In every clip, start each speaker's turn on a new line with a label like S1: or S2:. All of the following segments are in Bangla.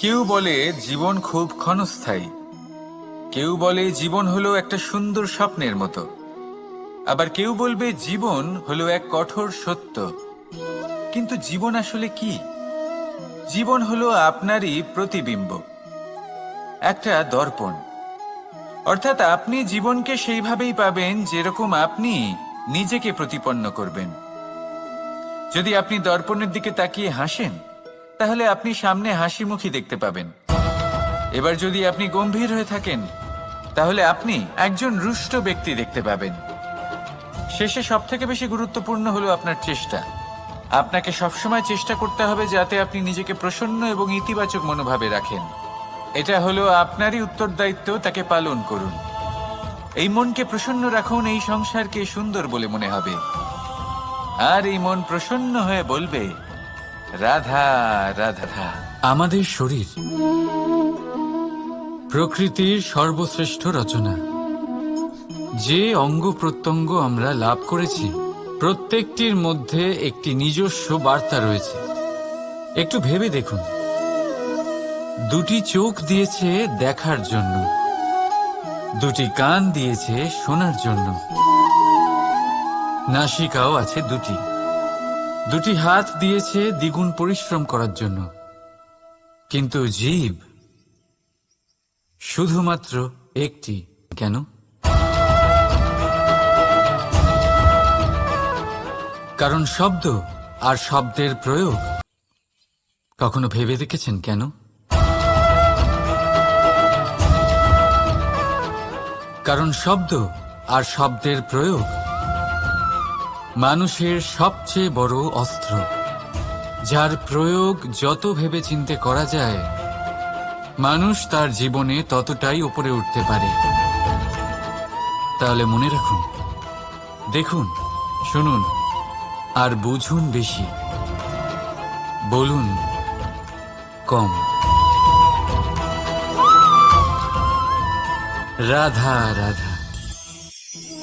S1: কেউ বলে জীবন খুব ক্ষণস্থায়ী। কেউ বলে জীবন হলো একটা সুন্দর স্বপ্নের মতো। আবার কেউ বলবে জীবন হলো এক কঠোর সত্য। কিন্তু জীবন আসলে কি? জীবন হলো আপনারই প্রতিবিম্ব। একটা দর্পণ। অর্থাৎ আপনি জীবনকে সেইভাবেই পাবেন যেরকম আপনি নিজেকে প্রতিপন্ন করবেন। যদি আপনি দর্পণের দিকে তাকিয়ে হাসেন তাহলে আপনি সামনে হাসি মুখী দেখতে পাবেন। এবার যদি আপনি গম্ভীর হয়ে থাকেন, তাহলে আপনি একজন রুষ্ট ব্যক্তি দেখতে পাবেন। শেষে সব থেকে বেশি গুরুত্বপূর্ণ হলো আপনার চেষ্টা। আপনাকে সবসময় চেষ্টা করতে হবে যাতে আপনি নিজেকে প্রসন্ন এবং ইতিবাচক মনোভাবে রাখেন। এটা হলো আপনারই উত্তরদায়িত্ব, তাকে পালন করুন। এই মনকে প্রসন্ন রাখুন, এই সংসারকে সুন্দর বলে মনে হবে। আর এই মন প্রসন্ন হয়ে বলবে রাধা রাধা।
S2: আমাদের শরীর। প্রকৃতির সর্বশ্রেষ্ঠ রচনা। যে অঙ্গ প্রত্যঙ্গ আমরা লাভ করেছি, প্রত্যেকটির মধ্যে একটি নিজস্ব বার্তা রয়েছে। একটু ভেবে দেখুন। দুটি চোখ দিয়েছে দেখার জন্য। দুটি কান দিয়েছে শোনার জন্য। নাসিকাও আছে দুটি। দুটি হাত দিয়েছে দ্বিগুণ পরিশ্রম করার জন্য। কিন্তু জীব শুধুমাত্র একটি। কেন? কারণ শব্দ আর শব্দের প্রয়োগ। কখনো ভেবে দেখেছেন কেন? কারণ শব্দ আর শব্দের প্রয়োগ মানুষের সবচেয়ে বড় অস্ত্র, যার প্রয়োগ যত ভেবে চিনতে করা যায়, মানুষ তার জীবনে ততটাই উপরে উঠতে পারে। তাহলে মনে রাখুন, দেখুন, শুনুন, আর বুঝুন বেশি। বলুন, কম। রাধা রাধা।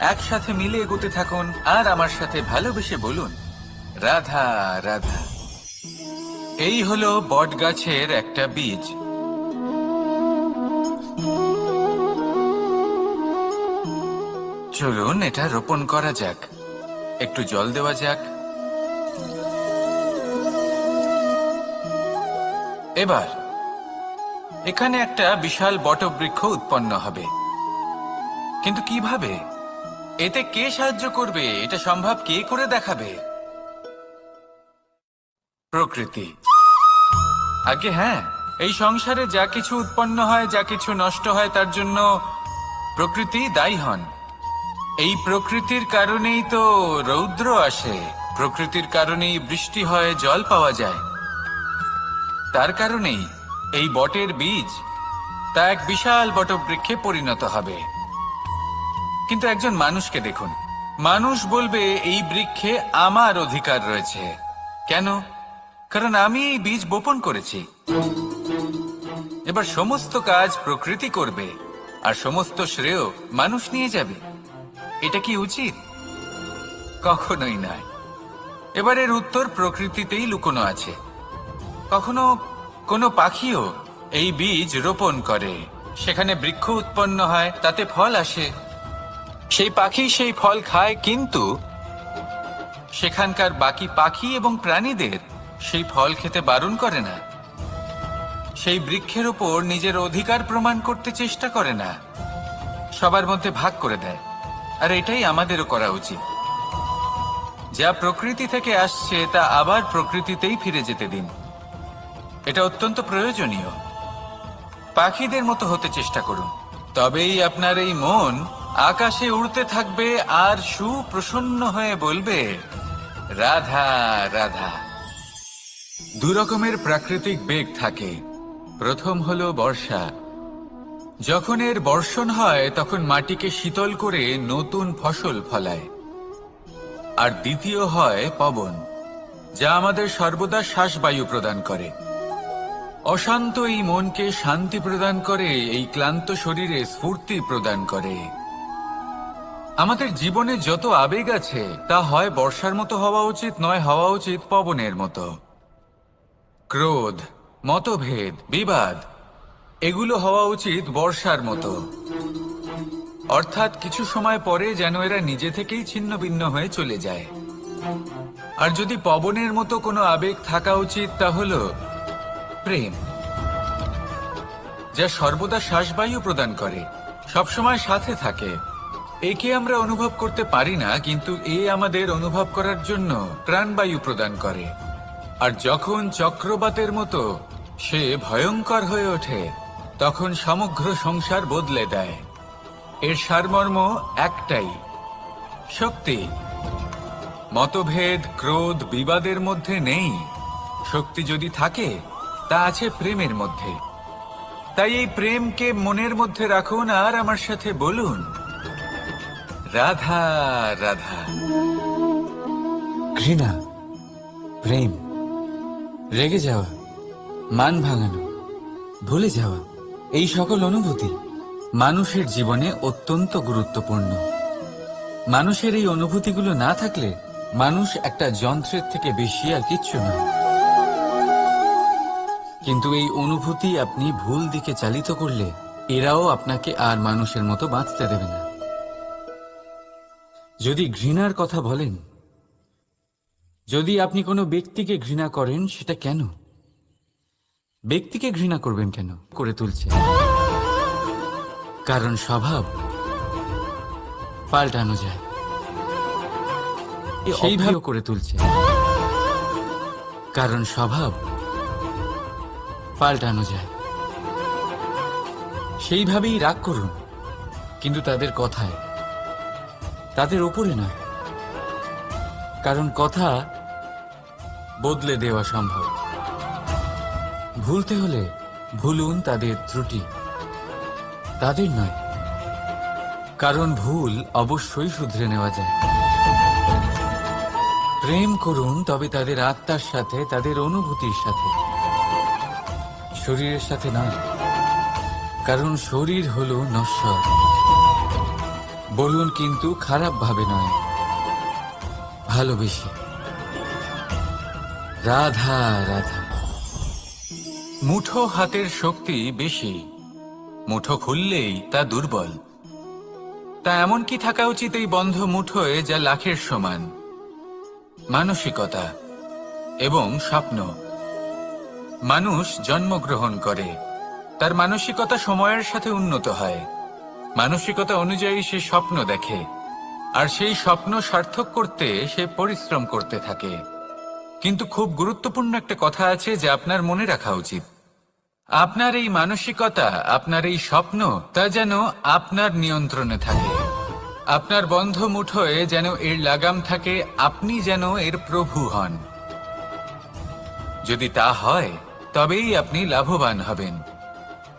S1: একসাথে মিলে এগোতে থাকুন আর আমার সাথে ভালোবেসে বলুন, রাধা রাধা। এই হলো বট গাছের একটা বীজ। চলুন এটা রোপণ করা যাক। একটু জল দেওয়া যাক। এবার, এখানে একটা বিশাল বটবৃক্ষ উৎপন্ন হবে। কিন্তু কীভাবে? এতে কে সাহায্য করবে, এটা সম্ভব কে করে দেখাবে? প্রকৃতি। আগে হ্যাঁ এই সংসারে যা কিছু উৎপন্ন হয়, যা কিছু নষ্ট হয়, তার জন্য প্রকৃতি দায়ী হন। এই প্রকৃতির কারণেই তো রৌদ্র আসে, প্রকৃতির কারণেই বৃষ্টি হয়, জল পাওয়া যায়। তার কারণেই এই বটের বীজ তা এক বিশাল বটবৃক্ষে পরিণত হবে। কিন্তু একজন মানুষকে দেখুন। মানুষ বলবে, এই বৃক্ষে আমার অধিকার রয়েছে। কেন? কারণ আমি এই বীজ বপন করেছি। এবার সমস্ত কাজ প্রকৃতি করবে, আর সমস্ত শ্রেয় মানুষ নিয়ে যাবে। এটা কি উচিত? কখনোই নয়। এবার এর উত্তর প্রকৃতিতেই লুকোনো আছে। কখনো কোনো পাখিও এই বীজ রোপণ করে। সেখানে বৃক্ষ উৎপন্ন হয়, তাতে ফল আসে। সেই পাখি সেই ফল খায়, কিন্তু সেখানকার বাকি পাখি এবং প্রাণীদের সেই ফল খেতে বারণ করে না। সেই বৃক্ষের ওপর নিজের অধিকার প্রমাণ করতে চেষ্টা করে না। সবার মধ্যে ভাগ করে দেয়। আর এটাই আমাদেরও করা উচিত। যা প্রকৃতি থেকে আসছে, তা আবার প্রকৃতিতেই ফিরে যেতে দিন। এটা অত্যন্ত প্রয়োজনীয়। পাখিদের মতো হতে চেষ্টা করুন। তবেই আপনার এই মন আকাশে উড়তে থাকবে আর সুপ্রসন্ন হয়ে বলবে, রাধা রাধা। দু রকমের প্রাকৃতিক বেগ থাকে। প্রথম হলো বর্ষা। যখন এর বর্ষণ হয়, তখন মাটিকে শীতল করে নতুন ফসল ফলায়। আর দ্বিতীয় হয় পবন, যা আমাদের সর্বদা শ্বাসবায়ু প্রদান করে। অশান্ত এই মনকে শান্তি প্রদান করে, এই ক্লান্ত শরীরে স্ফূর্তি প্রদান করে। আমাদের জীবনে যত আবেগ আছে, তা হয় বর্ষার মতো হওয়া উচিত নয় হওয়া উচিত পবনের মতো। ক্রোধ, মতভেদ, বিবাদ, এগুলো হওয়া উচিত বর্ষার মতো। অর্থাৎ কিছু সময় পরে যেন এরা নিজে থেকেই ছিন্ন ভিন্ন হয়ে চলে যায়। আর যদি পবনের মতো কোনো আবেগ থাকা উচিত, তা হল প্রেম, যা সর্বদা শ্বাসবায়ু প্রদান করে, সবসময় সাথে থাকে। একে আমরা অনুভব করতে পারি না, কিন্তু এ আমাদের অনুভব করার জন্য প্রাণবায়ু প্রদান করে। আর যখন চক্রবাতের মতো সে ভয়ঙ্কর হয়ে ওঠে, তখন সমগ্র সংসার বদলে দেয়। এর সারমর্ম একটাই, শক্তি। মতভেদ, ক্রোধ, বিবাদের মধ্যে নেই। শক্তি যদি থাকে, তা আছে প্রেমের মধ্যে। তাই এই প্রেমকে মনের মধ্যে রাখুন আর আমার সাথে বলুন। রাধা রাধা।
S2: ঘৃণা, প্রেম, রেগে যাওয়া, মান ভাঙানো, ভুলে যাওয়া, এই সকল অনুভূতি মানুষের জীবনে অত্যন্ত গুরুত্বপূর্ণ। মানুষের এই অনুভূতিগুলো না থাকলে মানুষ একটা যন্ত্রের থেকে বেশি আর কিচ্ছু নয় কিন্তু এই অনুভূতি আপনি ভুল দিকে চালিত করলে এরাও আপনাকে আর মানুষের মতো বাঁচতে দেবে না। যদি ঘৃণার কথা বলেন যদি আপনি কোনো ব্যক্তিকে ঘৃণা করেন সেটা কেন? ব্যক্তিকে ঘৃণা করবেন কেন? করে তুলছে। কারণ স্বভাব পাল্টানো যায়। সেইভাবে করে তুলছে। কারণ স্বভাব পাল্টানো যায়। সেইভাবেই রাগ করুন কিন্তু তাদের কথায় তাদের ওপরে নয়। কারণ কথা বদলে দেওয়া সম্ভব। ভুলতে হলে ভুলুন তাদের ত্রুটি। তাদের নয়। কারণ ভুল অবশ্যই শুধরে নেওয়া যায়। প্রেম করুন, তবে তাদের আত্মার সাথে, তাদের অনুভূতির সাথে। শরীরের সাথে নয়। কারণ শরীর হলো নশ্বর। বলুন কিন্তু খারাপ ভাবে নয়। ভালোবেসে। রাধা রাধা।
S1: মুঠো হাতের শক্তি বেশি। মুঠো খুললেই তা দুর্বল। তা এমন কি থাকা উচিত এই বন্ধ মুঠোয় যা লাখের সমান? মানসিকতা এবং স্বপ্ন। মানুষ জন্মগ্রহণ করে। তার মানসিকতা সময়ের সাথে উন্নত হয়। মানসিকতা অনুযায়ী সে স্বপ্ন দেখে, আর সেই স্বপ্ন সার্থক করতে সে পরিশ্রম করতে থাকে। কিন্তু খুব গুরুত্বপূর্ণ একটা কথা আছে যে আপনার মনে রাখা উচিত। আপনার এই মানসিকতা, আপনার এই স্বপ্ন, তা যেন আপনার নিয়ন্ত্রণে থাকে। আপনার বন্ধ মুঠোয় যেন এর লাগাম থাকে, আপনি যেন এর প্রভু হন। যদি তা হয়, তবেই আপনি লাভবান হবেন।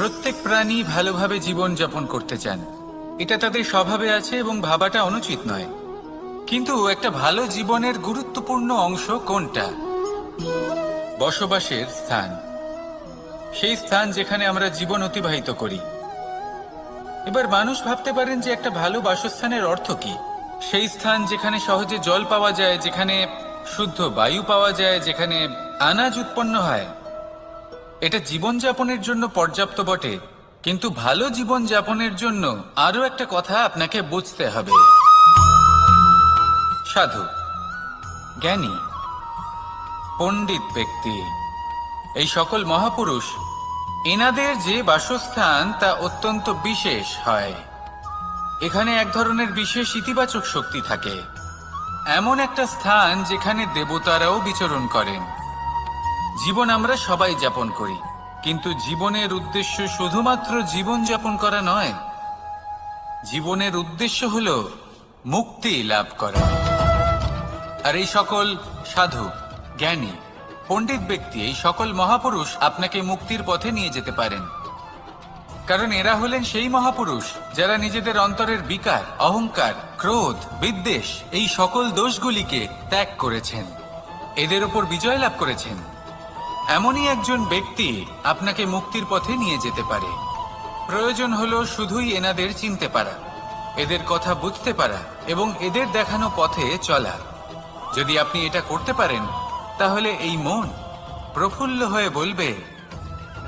S1: প্রত্যেক প্রাণী ভালোভাবে জীবন যাপন করতে চান। এটা তাদের স্বভাবে আছে এবং ভাবাটা অনুচিত নয়। কিন্তু একটা ভালো জীবনের গুরুত্বপূর্ণ অংশ কোনটা? বসবাসের স্থান। সেই স্থান যেখানে আমরা জীবন অতিবাহিত করি। এবার মানুষ ভাবতে পারেন যে একটা ভালো বাসস্থানের অর্থ কি? সেই স্থান যেখানে সহজে জল পাওয়া যায়, যেখানে শুদ্ধ বায়ু পাওয়া যায়, যেখানে আনাজ উৎপন্ন হয়। এটা জীবনযাপনের জন্য পর্যাপ্ত বটে, কিন্তু ভালো জীবন যাপনের জন্য আরও একটা কথা আপনাকে বুঝতে হবে। সাধু, জ্ঞানী, পণ্ডিত ব্যক্তি, এই সকল মহাপুরুষ, এনাদের যে বাসস্থান তা অত্যন্ত বিশেষ হয়। এখানে এক ধরনের বিশেষ ইতিবাচক শক্তি থাকে। এমন একটা স্থান যেখানে দেবতারাও বিচরণ করেন। জীবন আমরা সবাই যাপন করি। কিন্তু জীবনের উদ্দেশ্য শুধুমাত্র জীবন যাপন করা নয়, জীবনের উদ্দেশ্য হল মুক্তি লাভ করা। আর এই সকল সাধু, জ্ঞানী, পণ্ডিত ব্যক্তি, এই সকল মহাপুরুষ আপনাকে মুক্তির পথে নিয়ে যেতে পারেন। কারণ এরা হলেন সেই মহাপুরুষ যারা নিজেদের অন্তরের বিকার, অহংকার, ক্রোধ, বিদ্বেষ, এই সকল দোষগুলিকে ত্যাগ করেছেন। এদের ওপর বিজয় লাভ করেছেন। এমনই একজন ব্যক্তি আপনাকে মুক্তির পথে নিয়ে যেতে পারে। প্রয়োজন হলো শুধুই এনাদের চিনতে পারা, এদের কথা বুঝতে পারা এবং এদের দেখানো পথে চলা। যদি আপনি এটা করতে পারেন, তাহলে এই মন প্রফুল্ল হয়ে বলবে,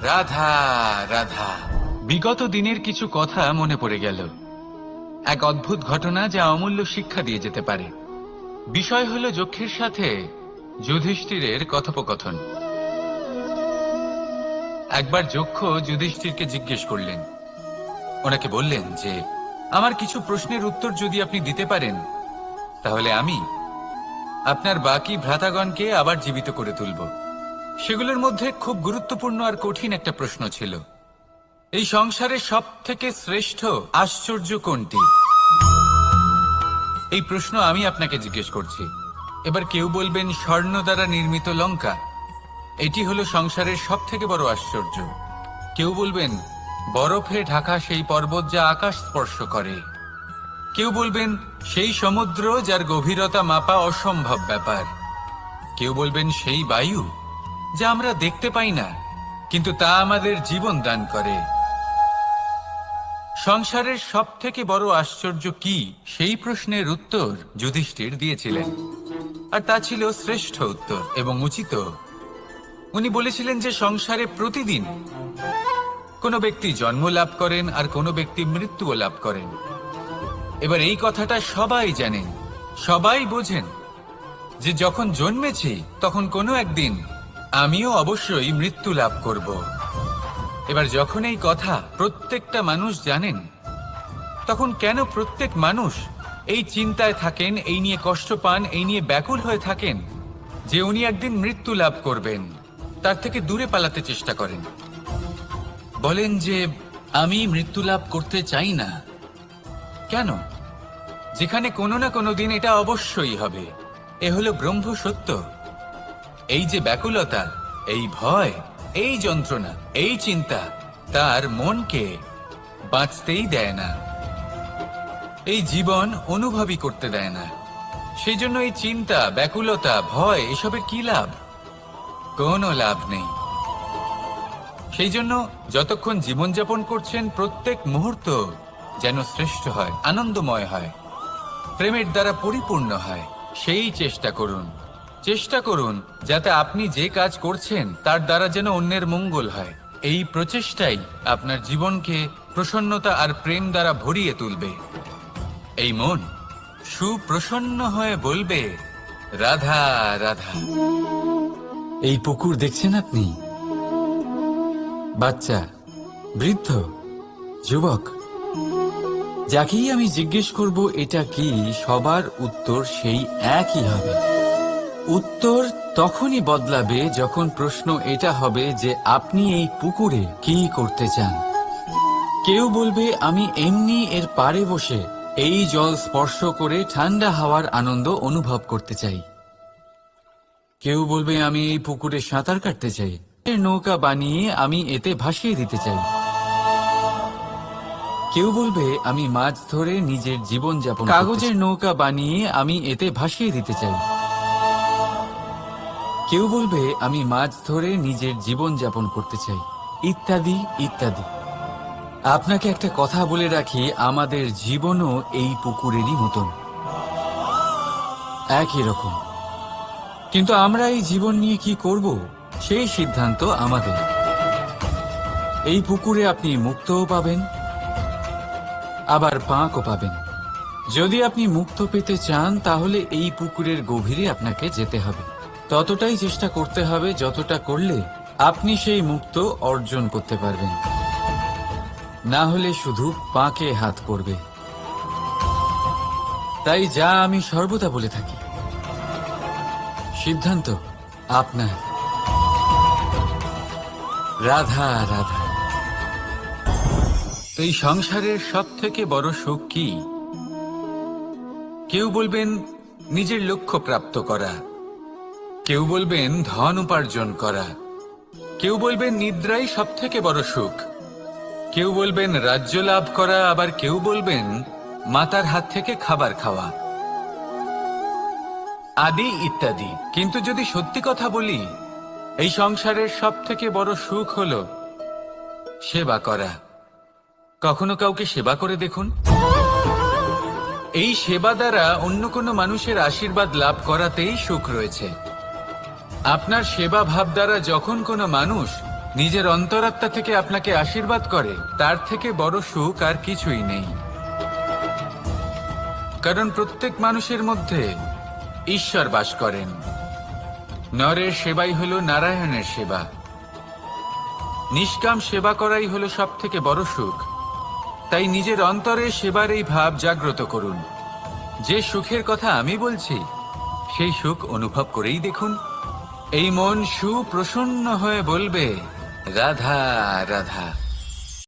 S1: রাধা রাধা। বিগত দিনের কিছু কথা মনে পড়ে গেল। এক অদ্ভুত ঘটনা যা অমূল্য শিক্ষা দিয়ে যেতে পারে। বিষয় হলো যক্ষের সাথে যুধিষ্ঠিরের কথোপকথন। একবার যক্ষ যুধিষ্ঠিরকে জিজ্ঞেস করলেন। ওনাকে বললেন যে, আমার কিছু প্রশ্নের উত্তর যদি আপনি দিতে পারেন, তাহলে আমি আপনার বাকি ভ্রাতাগণকে আবার জীবিত করে তুলব। সেগুলোর মধ্যে খুব গুরুত্বপূর্ণ আর কঠিন একটা প্রশ্ন ছিল। এই সংসারে সব থেকে শ্রেষ্ঠ আশ্চর্য কোনটি? এই প্রশ্ন আমি আপনাকে জিজ্ঞেস করছি। এবার কেউ বলবেন স্বর্ণ দ্বারা নির্মিত লঙ্কা। এটি হলো সংসারের সব থেকে বড় আশ্চর্য। কেউ বলবেন, বরফে ঢাকা সেই পর্বত যা আকাশ স্পর্শ করে। কেউ বলবেন, সেই সমুদ্র যার গভীরতা মাপা অসম্ভব ব্যাপার। কেউ বলবেন, সেই বায়ু যা আমরা দেখতে পাই না, কিন্তু তা আমাদের জীবন দান করে। সংসারের সব থেকে বড় আশ্চর্য কি, সেই প্রশ্নের উত্তর যুধিষ্ঠির দিয়েছিলেন। আর তা ছিল শ্রেষ্ঠ উত্তর এবং উচিত উনি বলেছিলেন যে সংসারে প্রতিদিন কোনো ব্যক্তি জন্ম লাভ করেন আর কোনো ব্যক্তি মৃত্যুও লাভ করেন। এবার এই কথাটা সবাই জানেন, সবাই বোঝেন যে যখন জন্মেছি তখন কোনো একদিন আমিও অবশ্যই মৃত্যু লাভ করব। এবার যখন এই কথা প্রত্যেকটা মানুষ জানেন, তখন কেন প্রত্যেক মানুষ এই চিন্তায় থাকেন, এই নিয়ে কষ্ট পান, এই নিয়ে ব্যাকুল হয়ে থাকেন যে উনি একদিন মৃত্যু লাভ করবেন? তার থেকে দূরে পালাতে চেষ্টা করেন। বলেন যে, আমি মৃত্যু লাভ করতে চাই না। কেন? যেখানে কোনো না কোনো দিন এটা অবশ্যই হবে। এ হলো ব্রহ্ম সত্য। এই যে ব্যাকুলতা, এই ভয়, এই যন্ত্রণা, এই চিন্তা, তার মনকে বাঁচতেই দেয় না। এই জীবন অনুভবই করতে দেয় না। সেই জন্য এই চিন্তা, ব্যাকুলতা, ভয়, এসবের কি লাভ? কোনো লাভ নেই। সেই জন্য যতক্ষণ জীবনযাপন করছেন প্রত্যেক মুহূর্ত যেন শ্রেষ্ঠ হয়, আনন্দময় হয়, প্রেমের দ্বারা পরিপূর্ণ হয়, সেই চেষ্টা করুন। চেষ্টা করুন যাতে আপনি যে কাজ করছেন তার দ্বারা যেন অন্যের মঙ্গল হয়। এই প্রচেষ্টাই আপনার জীবনকে প্রসন্নতা আর প্রেম দ্বারা ভরিয়ে তুলবে। এই মন সুপ্রসন্ন হয়ে বলবে, রাধা রাধা।
S2: এই পুকুর দেখছেন আপনি? বাচ্চা, বৃদ্ধ, যুবক। যাকেই আমি জিজ্ঞেস করব, এটা কি? সবার উত্তর সেই একই হবে। উত্তর তখনই বদলাবে যখন প্রশ্ন এটা হবে যে আপনি এই পুকুরে কি করতে চান? কেউ বলবে, আমি এমনি এর পাড়ে বসে এই জল স্পর্শ করে ঠান্ডা হাওয়ার আনন্দ অনুভব করতে চাই। কেউ বলবে আমি এই পুকুরে সাঁতার কাটতে চাই। নৌকা বানিয়ে আমি এতে ভাসিয়ে দিতে চাই। কেউ বলবে আমি মাছ ধরে নিজের জীবন যাপন কাগজের নৌকা বানিয়ে আমি এতে ভাসিয়ে দিতে চাই। কেউ বলবে আমি মাছ ধরে নিজের জীবন যাপন করতে চাই। ইত্যাদি ইত্যাদি। আপনাকে একটা কথা বলে রাখি আমাদের জীবনও এই পুকুরেরই মতন। একই রকম। কিন্তু আমরা এই জীবন নিয়ে কি করব? সেই সিদ্ধান্ত আমাদের। এই পুকুরে আপনি মুক্তও পাবেন, আবার পাঁকও পাবেন। যদি আপনি মুক্ত পেতে চান, তাহলে এই পুকুরের গভীরে আপনাকে যেতে হবে। ততটাই চেষ্টা করতে হবে, যতটা করলে আপনি সেই মুক্ত অর্জন করতে পারবেন। না হলে শুধু পাঁকে হাত পড়বে। তাই যা আমি সর্বদা বলে থাকি। সিদ্ধান্ত? আপনার। রাধা রাধা।
S1: এই সংসারের সব থেকে বড় সুখ কি? কেউ বলবেন, নিজের লক্ষ্য প্রাপ্ত করা। কেউ বলবেন, ধন উপার্জন করা। কেউ বলবেন, নিদ্রাই সব থেকে বড় সুখ। কেউ বলবেন, রাজ্য লাভ করা, আবার কেউ বলবেন, মাতার হাত থেকে খাবার খাওয়া। আদি ইত্যাদি। কিন্তু যদি সত্যি কথা বলি, এই সংসারের সব থেকে বড় সুখ হল সেবা করা। কখনো কাউকে সেবা করে দেখুন? এই সেবা দ্বারা অন্য কোনো মানুষের আশীর্বাদ লাভ করাতেই সুখ রয়েছে। আপনার সেবা ভাব দ্বারা যখন কোনো মানুষ নিজের অন্তরাত্মা থেকে আপনাকে আশীর্বাদ করে, তার থেকে বড় সুখ আর কিছুই নেই। কারণ প্রত্যেক মানুষের মধ্যে ঈশ্বর বাস করেন। নরের সেবাই হল নারায়ণের সেবা। নিষ্কাম সেবা করাই হলো সব থেকে বড় সুখ। তাই নিজের অন্তরে সেবার এই ভাব জাগ্রত করুন। যে সুখের কথা আমি বলছি, সেই সুখ অনুভব করেই দেখুন। এই মন সুপ্রসন্ন হয়ে বলবে, রাধা রাধা।